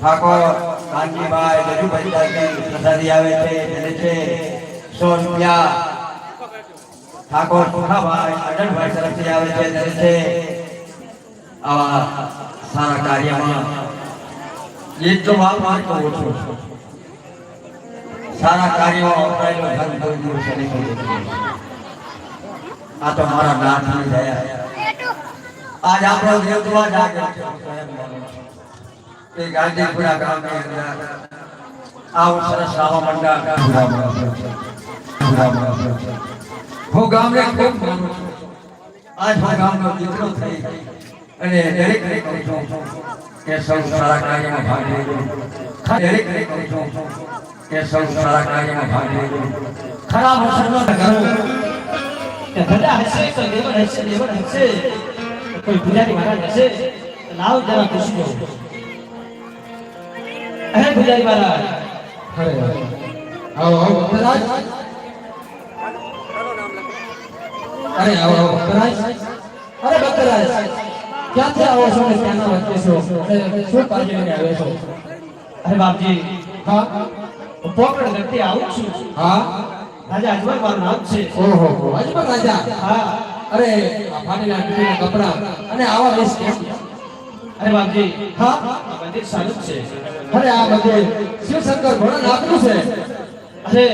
ઠાકોર કાનજીભાઈ જજુભાઈ દાદી પ્રસાદી આવે છે તેને છે સો રૂપિયા ઠાકોર, સુખાભાઈ, અટલભાઈ તરફથી આવે છે તેને છે આવા સારા કાર્યમાં એટલો વાત માર્ગ ઓછો સારા કાર્યો વપરાયેલો ધન કોઈ દિવસ નહીં. આ તો મારા નાથની દયા આજ આપણો સ્વયં માનું છું. તે ગાંધીપુરા ગામની અંદર આવું હું ગામને ખૂબ માનું આજ હું ગામનો દીકરો થઈ અને દરેક કરું છું કે સૌ સારા કાર્યમાં ભાગ લેજો દરેક કરું છું કે સૌ સારા કાર્યમાં ખરાબ કરો કોઈ પૂજારી મહારાજ હશે લાવ જરા પૂછજો અરે પૂજારી મહારાજ. આવો આવો ભક્તરાજ અરે આવો આવો ભક્તરાજ અરે ભક્તરાજ ક્યાંથી આવો છો ને ક્યાંના વચ્ચે છો? શું કાર્ય લઈને આવ્યો છો? અરે બાપજી. હા? પોકડ પોકરણ આવું છું. હા? રાજા અજમલ મારું નામ છે. ઓહો અજમલ રાજા? હા. અરે ફાટેલા કપડા. અને આવા વેશ કેમ? અરે બાપજી હા મંદિર સારું છે. અરે આ બધે શિવશંકર ભોળાનાથનું છે. અરે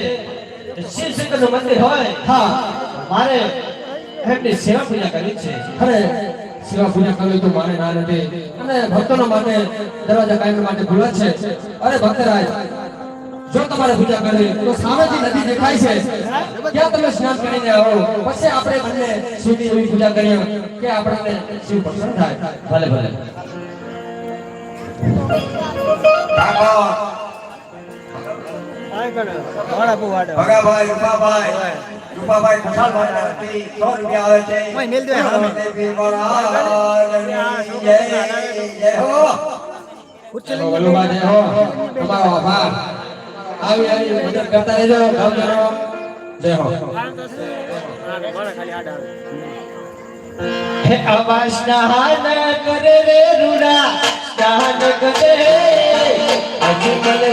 મંદિર હોય હા મારે એમની સેવા પૂજા કરવી છે. અરે સેવા પૂજા કરવી તો મારે ના નથી. અને ભક્તોનો માટે દરવાજા કાયમ માટે ખુલ્લા છે. અરે ભક્તરાજ જો તમારે પૂજા કરવી તો સામેથી નદી દેખાય છે. ત્યાં તમે સ્નાન કરીને આવો. પછી આપણે બંને શિવની એવી પૂજા કરીએ કે આપણને શિવ પ્રસન્ન થાય. ભલે ભલે. ભગાભાઈ રૂપાભાઈ. રૂપાભાઈ ખુશાલભાઈ સો રૂપિયા આવે છે. જય. જય હો. વલ્લુભા જય તમારો આભાર. આવી આવી મદદ કરતા રહેજો ભાવજનો જય હો. હે આવા સ્નાન કરે રે રૂડા સ્નાન કરે અજમલ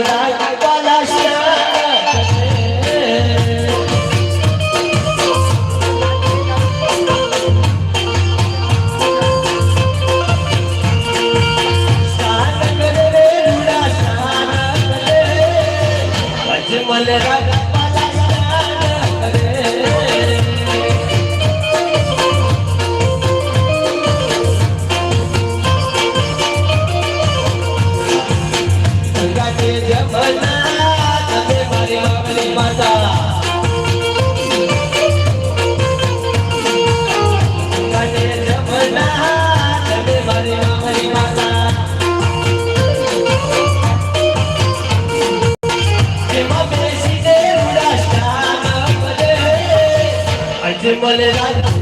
અજમલ રાજપાલા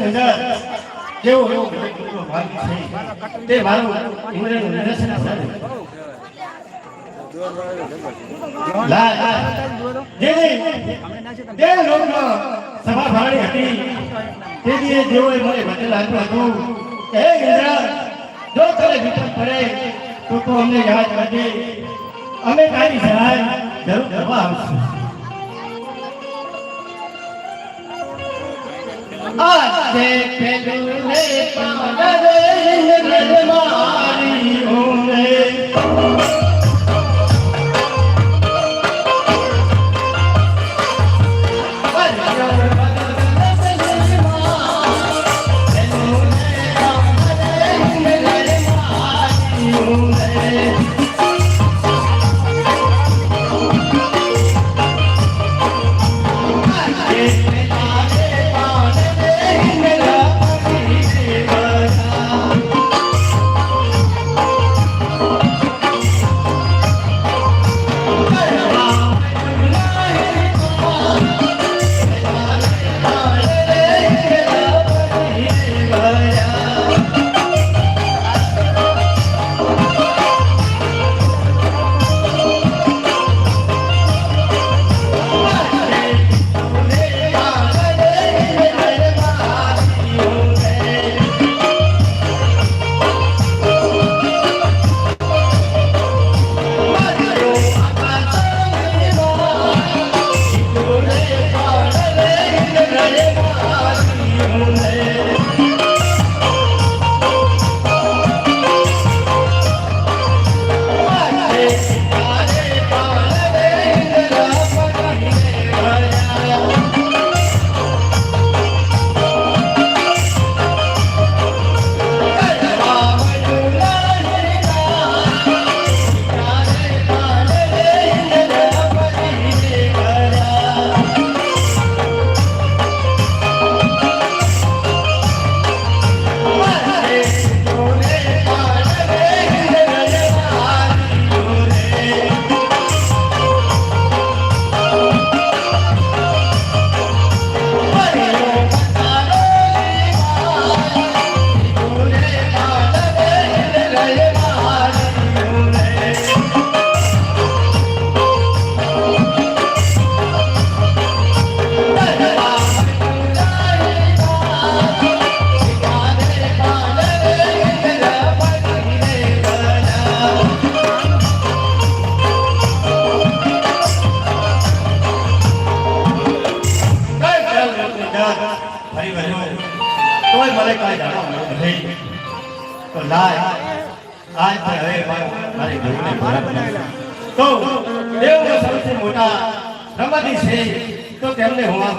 દિવસની અંદર કેવો એવો ભગતનો ભાગ છે તે મારું ઇન્દ્રનું નિદર્શન સભા ભરાણી હતી મને તો તું અમને યાદ કરજે અમે તારી સહાય જરૂર કરવા આવશું આજે પેલું રે પાગલ મારી ઓમે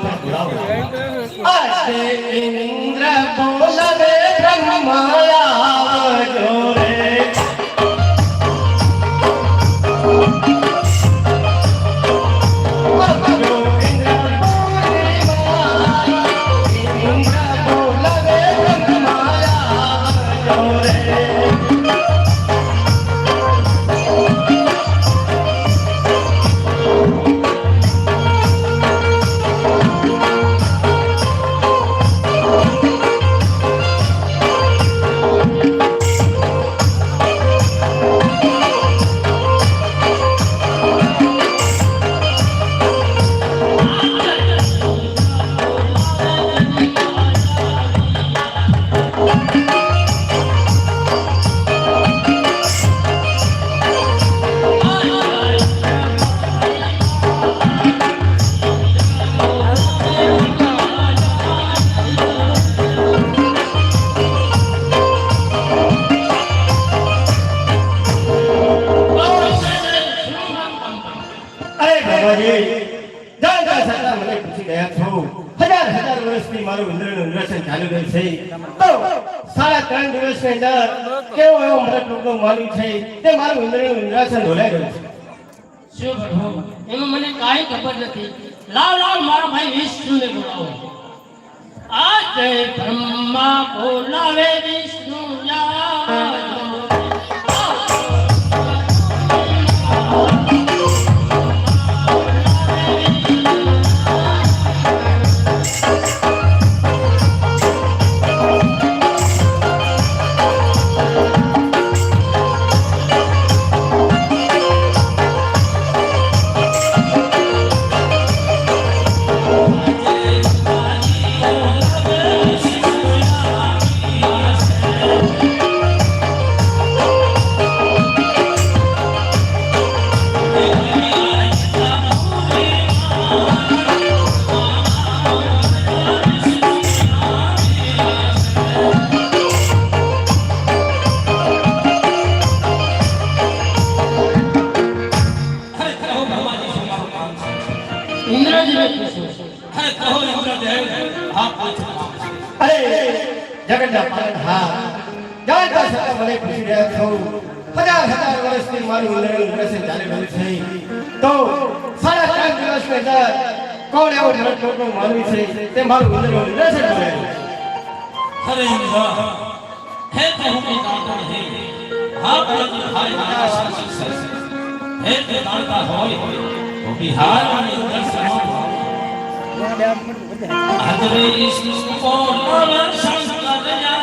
તેમને હું મને પૂછી ગયા છો. શું એમાં મને કાંઈ ખબર નથી. લાવ લાવ મારા ભાઈ વિષ્ણુને બોલાવો. આજે બ્રહ્મા બોલાવે વિષ્ણુ અરે તે મારું રહ્યું અરે ઇન્દ્ર હે તે હું કે જાણતો હે. હા પરંતુ હારે મારા શાસક છે. હે તે જાણતા હોય તો બિહાર અને સમાન આદરે વિષ્ણુ કો નમઃ શંકર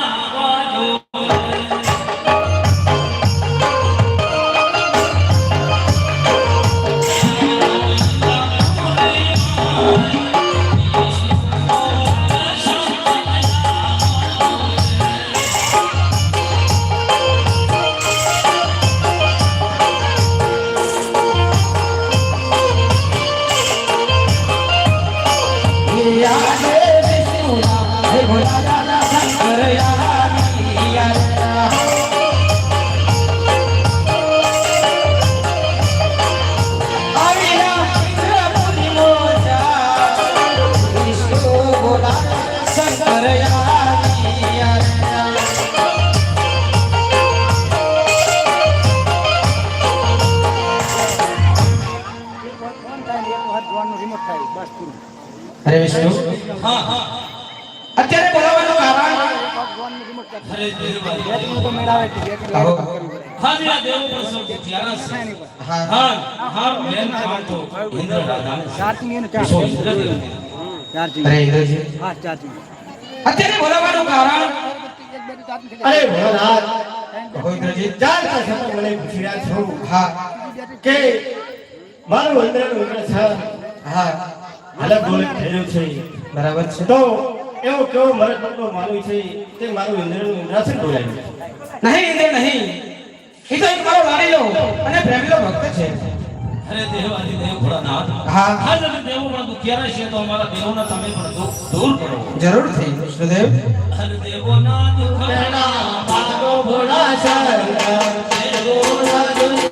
અરે વિષ્ણુ. અત્યારે બોલાવવાનું કારણ? હા. હા અત્યારે બોલાવવાનું કારણ? અરે ભોળાનાથ ભગવદ્રજી જાણતા છતાં મને પૂછી રહ્યા છો. હા. કે મારું ઇન્દ્રનું છે. હા. અલગ બોલે થયેલું છે. બરાબર છે. તો એવો કેવો મરક રોગનો માનવી છે તે મારું ઇન્દ્રનું ઇન્દ્ર છે છે નહીં ઇન્દ્ર નહીં. એ તો એક મારો લાડીલો અને પ્રેમીલો ભક્ત છે. અરે દેવાદી દેવ ભોળાનાથ હા. હાજર દેવો પણ દુખિયારા છે તો અમારા દેવોના તમે પણ દૂર કરો. જરૂરથી કૃષ્ણદેવ. અરે દેવોના દુઃખ મારો ભોળા શરણ દેવોના દુષ્ટના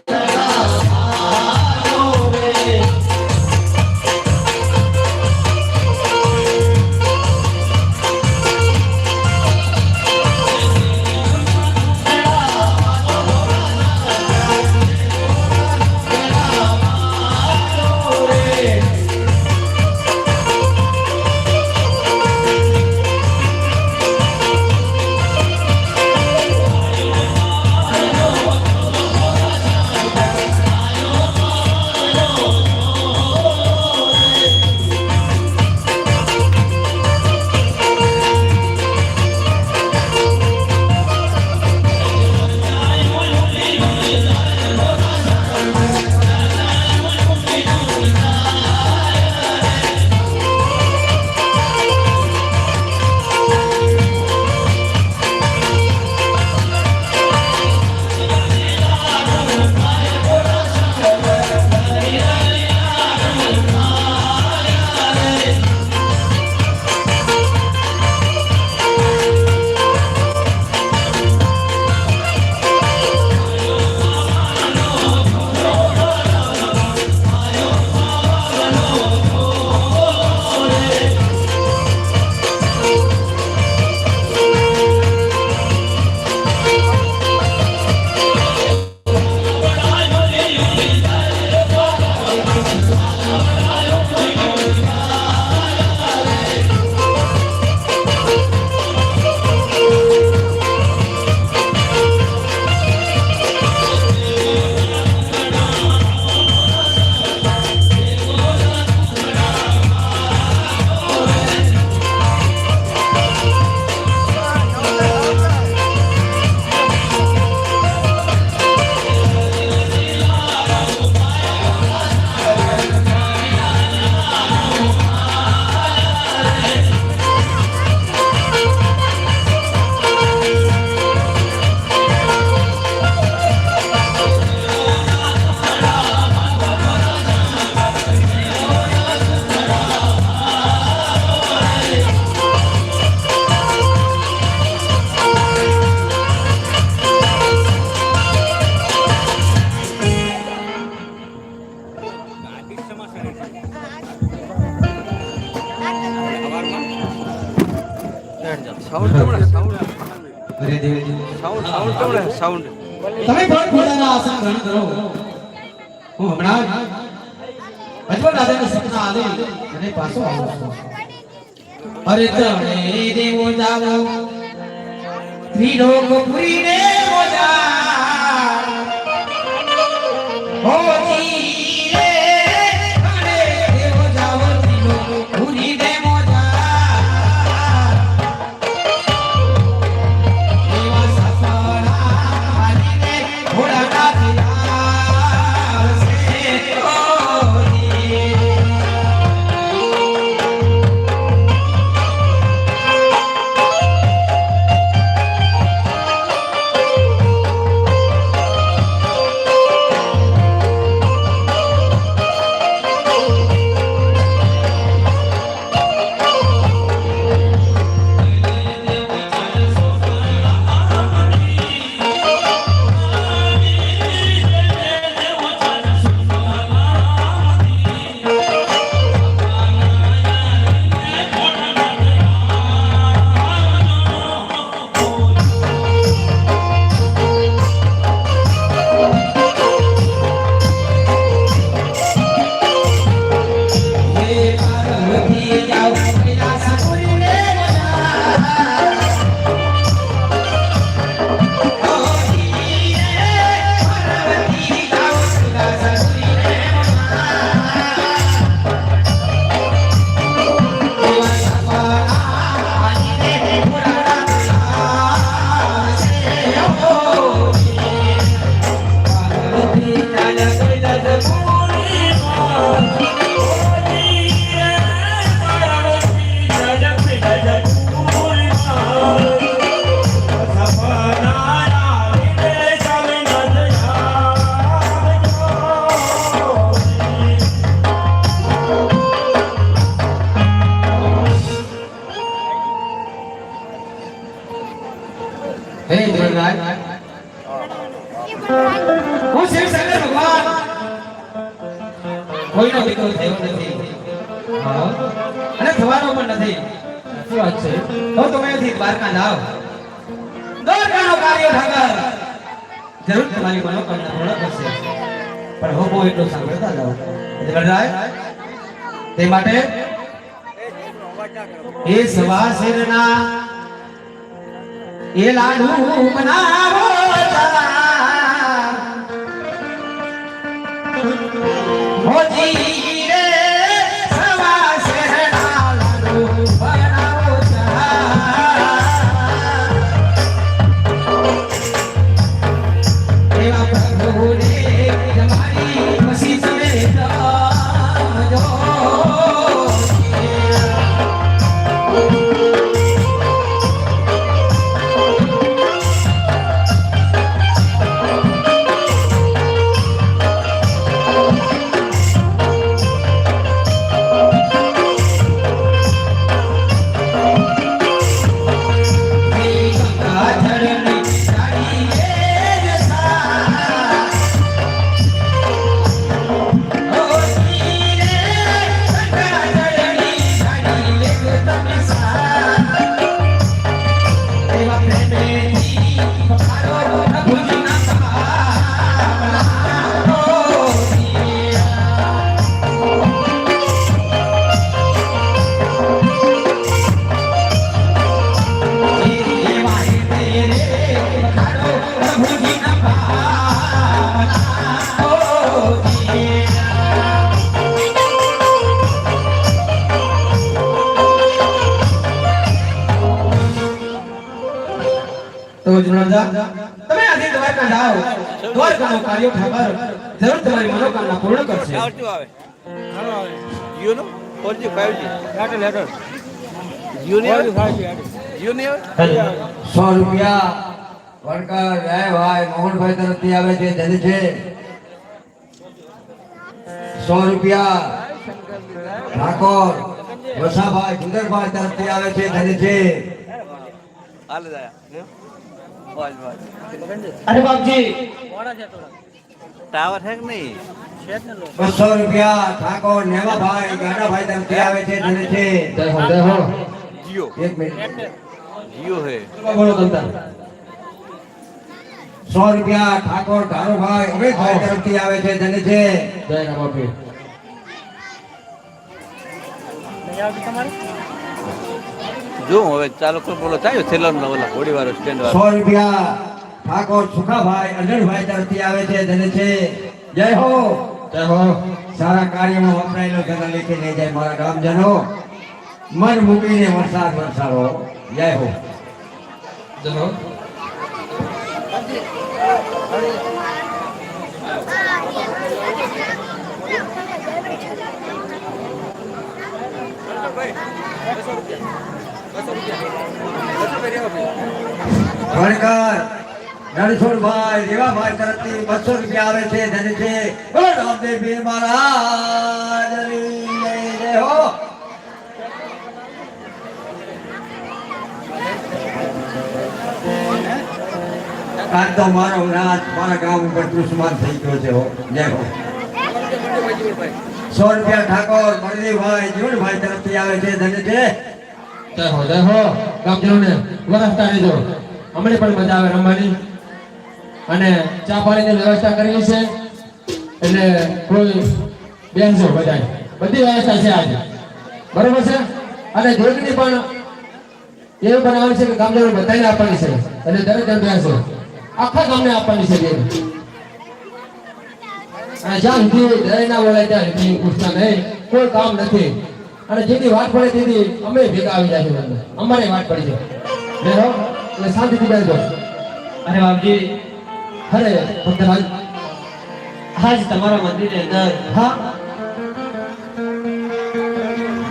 સાઉન્ડ તમે પણ ખોડાના આસન ગ્રહણ કરો. હું હમણાં અજવલ રાજાને સપના આલે અને પાછો આવું અરે તમે દેવો જાવો. ત્રિલોક પુરી દેવો જા હો ભગવાન કોઈનો વિકલ્પ થયો નથી. અને થવાનો પણ નથી. શું વાત છે? તો તમે અહીંથી દ્વારકા જાઓ દ્વારકાનો કાર્ય ઠાકર. જરૂર તમારી મનોકામના પૂર્ણ કરશે. પણ હો બહુ એટલું સાંભળતા જાઓ ધ્રુવરાજ તે માટે એ સવા એ લાડુ બનાવો તા. હોજી રે તો તમે આજે દ્વારકા જાઓ દ્વારકાનો કાર્ય ઠાકર. જરૂર તમારી મનોકામના પૂર્ણ કરશે. આવતું આવે જીઓ નો? Four G five G? Letter letter Jio ની આવે? જીઓ ની આવે? સો રૂપિયા. વણકર જય ભાઈ. મોહનભાઈ તરફથી આવે છે ધન છે સો રૂપિયા. ઠાકોર વસાભાઈ સુંદરભાઈ તરફથી આવે છે ધન છે હાલ જાય અરે બાપજી. ટાવર છે કે નહીં? બસો રૂપિયા ઠાકોર નેવાભાઈ ગાડાભાઈ તરફથી આવે છે ધન છે. જય હો જય હો. જીઓ. એક મિનિટ. જીઓ હે. બોલો તમતાર સો રૂપિયા ઠાકોર ધારુભાઈ અમિતભાઈ તરફથી આવે છે ધને છે. જય રામ બાપી જો હવે ચાલો બોલો. થાય થેલર નો બોલા ઘોડી વાર સ્ટેન્ડ વાળો. સો રૂપિયા ઠાકોર સુખાભાઈ અજણભાઈ તરફથી આવે છે ધને છે જય હો. જય હો. સારા કાર્યમાં વપરાયેલો જન લેખી લઈ જાય મારા ગામજનો. મન મૂકીને વરસાદ વરસાવો. જય હો. જય હો. વણકર રણછોડભાઈ રેવાભાઈ તરફથી બસો રૂપિયા આવે છે, ધન છે. તો મારો રાજ મારા ગામ ઉપર દુશ્મન થઈ ગયો છે, હો. જય હો. સો રૂપિયા ઠાકોર, બળદેવભાઈ, જીવનભાઈ તરફથી આવે છે ધન્ય છે. જય હો જય હો ગામજનોને અમને પણ મજા આવે રમવાની. અને ચા પાણીની વ્યવસ્થા કરેલી છે. એટલે કોઈ બેનજો બધા બધી વ્યવસ્થા છે આજે. બરોબર છે? અને જોગની પણ એવું બનાવવાની છે કે ગામજનો બધાને આપવાની છે. એટલે દરેક જણ બેસો આખા ગામને આપવાની છે બેન. અને જ્યાં સુધી દરેક ના બોલાય ત્યાં સુધી પૂછતા નહીં. કોઈ કામ નથી. અને જેની વાત પડે તેથી અમે ભેગા આવી જાય છે અમારે વાત પડી જાય. એટલે શાંતિથી બેસજો. અરે બાપજી. અરે ભક્તરાજ. આજ તમારા મંદિરની અંદર હા.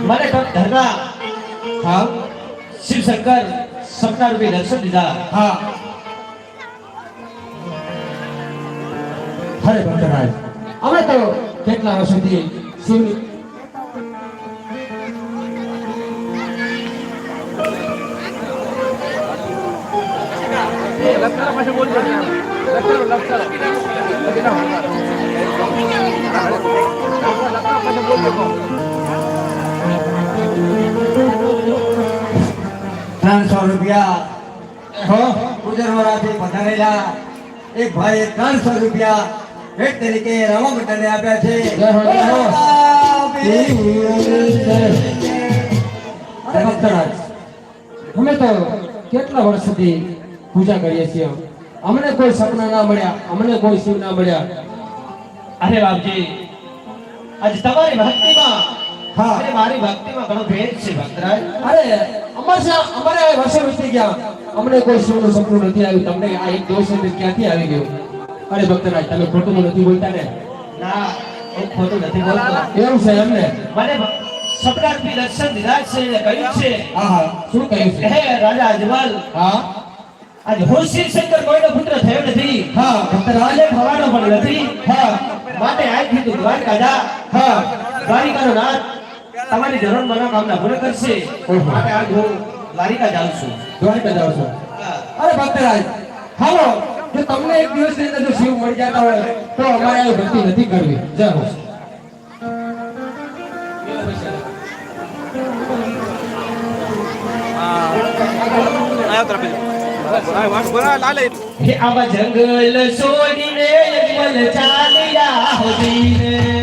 મને કંઈક ધરના હા. શિવ શંકર સપના રૂપે દર્શન દીધા. હા. અરે ભક્તરાજ અમે તો કેટલા વર્ષોથી શિવની ત્રણસો રૂપિયા હો ગુજરવાળાથી પધારેલા એક ભાઈએ ત્રણસો રૂપિયા ભેટ તરીકે રમા મંડળને આપ્યા છે જય હો, જય હો. અરે ભક્તરાજ અમે તો કેટલા વર્ષોથી પૂજા કરીએ છીએ. અમને કોઈ સપના ના મળ્યા અમને કોઈ શિવ ના મળ્યા. અરે બાપજી આજ તમારી ભક્તિમાં હા. અને મારી ભક્તિમાં ઘણો ભેદ છે ભક્તરાજ અરે અમારે અમારે આ વીતી ગયા. અમને કોઈ શિવનું સપનું નથી આવ્યું. તમને આ એક દોષ ક્યાંથી આવી ગયું? અરે ભક્તરાજ તમે ખોટું નથી બોલતા ને? ના હું ખોટું નથી બોલતો. એવું છે એમને? મને ભ- સપના રૂપી દર્શન દીધા છે કહ્યું છે. હા હા. શું કહ્યું છે? હે રાજા હા. આજ હું શંકર કોઈનો પુત્ર થયો નથી. હા. ભક્તરાજ રાજે થવાનો પણ નથી. હા. માટે આજથી કીધું દ્વારકા જા હા. દ્વારિકાનો નાથ તમારી જરૂર મનોકામના પૂર્ણ કરશે. માટે આજ હું દ્વારિકા જાઉં છું. દ્વારિકા જાઓ છું. અરે ભક્તરાજ હાલો. જો તમને એક દિવસની અંદર જો શિવ મળી જતા હોય તો અમારે આવી ભક્તિ નથી કરવી. જરૂર તરફ આ હે આવા જંગલ છોડીને એકલ ચાલ્યા હોદીને